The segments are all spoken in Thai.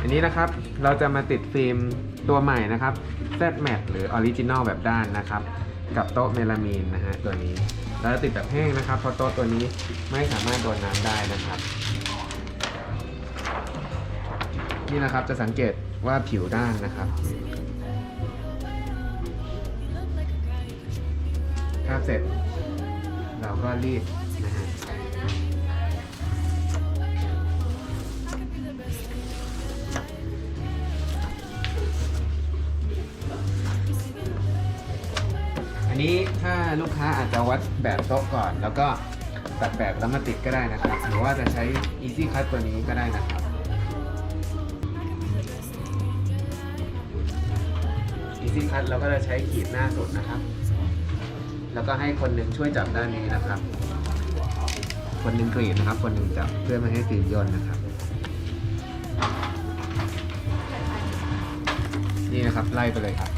อันนี้นะครับเราจะมาติดฟิล์มตัวใหม่นะครับ Z Mat หรือออริจินอลแบบด้านนะครับ กับโต๊ะเมลามีนนะฮะตัวนี้เราจะติดแบบแห้งนะครับเพราะโต๊ะตัวนี้ไม่สามารถโดนน้ำได้นะครับ นี่นะครับจะสังเกตว่าผิวด้านนะครับถ้าเสร็จ เราก็รีด นี้ถ้าลูกค้าอาจจะวัดแบบโต๊ะก่อน แล้วก็ตัดแบบแล้วมาติดก็ได้นะครับ หรือว่าจะใช้ Easy Cut ตัวนี้ก็ได้นะครับ Easy Cut เราก็จะใช้ขีดหน้าสุดนะครับ แล้วก็ให้คนหนึ่งช่วยจับด้านนี้นะครับ คนหนึ่งกรีดนะครับ คนหนึ่งจับเพื่อไม่ให้ฟิล์มย่นนะครับ นี่นะครับไล่ไปเลยครับ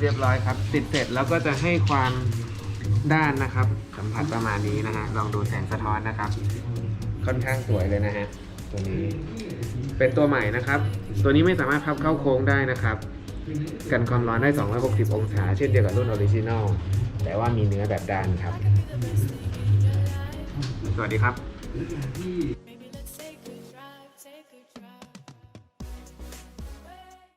เรียบร้อยครับ ติดเสร็จแล้วก็จะให้ความด้านนะครับ สัมผัสประมาณนี้นะฮะลองดูแสงสะท้อนนะครับ ค่อนข้างสวยเลยนะฮะตัวนี้ เป็นตัวใหม่นะครับ ตัวนี้ไม่สามารถพับเข้าโค้งได้นะครับ กันความร้อนได้ 260 องศา เช่นเดียวกับรุ่นออริจินอลแต่ว่ามีเนื้อแบบด้านครับ สวัสดีครับ